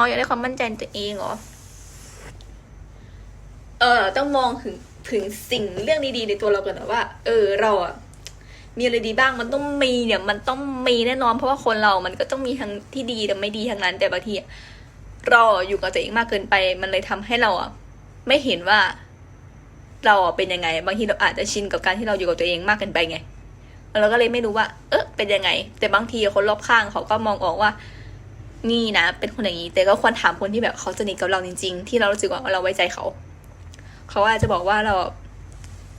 อ๋ออยากได้ความมั่นใจในตัวเองเหรอ เออต้องมองถึงถึงสิ่งเรื่องดีๆในตัวเราก่อนนะว่า เออเราอะมีอะไรดีบ้างมันต้องมีเนี่ย มันต้องมีแน่นอนเพราะว่าคนเรามันก็ต้องมีทั้งที่ดีและไม่ดีทั้งนั้น แต่บางทีเราอยู่กับตัวเองมากเกินไป มันเลยทำให้เราอะไม่เห็นว่า เราเป็นยังไง บางทีเราอาจจะชินกับการที่เราอยู่กับตัวเองมากเกินไปไงเราก็เลยไม่รู้ว่า เออเป็นยังไง แต่บางทีคนรอบข้างเขาก็มองออกว่า นี่นะ เป็นคนอย่างนี้แต่ก็ควรถามคนที่แบบเขาสนิทกับเราจริง ๆ ที่เรารู้สึกว่าเราไว้ใจเขา เขาอาจจะบอกว่าเรา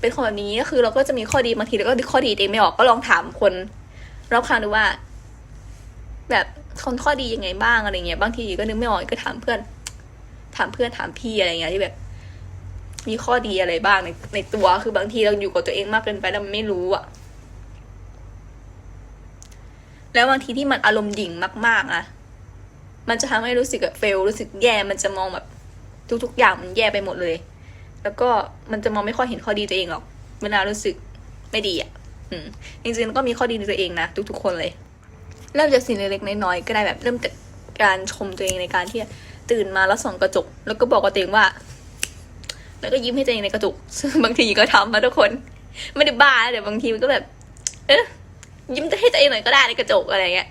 เป็นคนแบบนี้ก็คือเราก็จะมีข้อดีบางทีเราก็ข้อดีตัวเองไม่ออกก็ลองถามคนรอบข้างดูว่า แบบคนข้อดียังไงบ้างอะไรเงี้ยบางทีก็นึกไม่ออกก็ถามเพื่อน ถามเพื่อนถามพี่อะไรเงี้ยที่แบบ มีข้อดีอะไรบ้างในในตัวคือบางทีเราอยู่กับตัวเองมากเกินไปแล้วมันไม่รู้อะแล้วบางทีที่มันอารมณ์หยิ่งมากๆอะ มันจะทำให้รู้สึกแบบเฟลรู้สึกแย่มันจะมองแบบทุกๆอย่างมันแย่ไปหมดเลย แล้วก็มันจะมองไม่ค่อยเห็นข้อดีตัวเองหรอกเวลารู้สึกไม่ดีอะอืมจริงๆก็มีข้อดีในตัวเองนะทุกๆคนเลย เริ่มจากสิ่งเล็กๆน้อยๆก็ได้แบบเริ่มจากการชมตัวเองในการที่ตื่นมาแล้วส่องกระจก แล้วก็บอกกับตัวเองว่า แล้วก็ยิ้มให้ตัวเองในกระจกซึ่งบางทีก็ทำมาทุกคน ไม่ได้บ้าแต่บางทีมันก็แบบ เอ๊ะยิ้มให้ตัวเองหน่อยก็ได้ในกระจกอะไรเงี้ย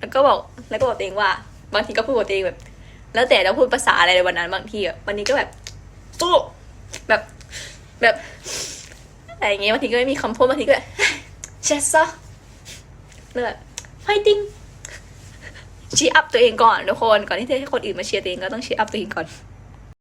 แล้วก็บอกแล้วก็บอกตัวเองว่า บางทีก็พูดกับตัวเองแบบ แล้วแต่เราพูดภาษาอะไรในวันนั้นบางทีอะวันนี้ก็แบบสู้แบบแบบอะไรอย่างเงี้ยบางทีก็ไม่มีคำพูดบางทีก็แบบเชสซะแล้วแบบไฟติ้งชีอัพตัวเองก่อนทุกคนก่อนที่จะให้คนอื่นมาเชียร์ตัวเองก็ต้องชีอัพตัวเองก่อน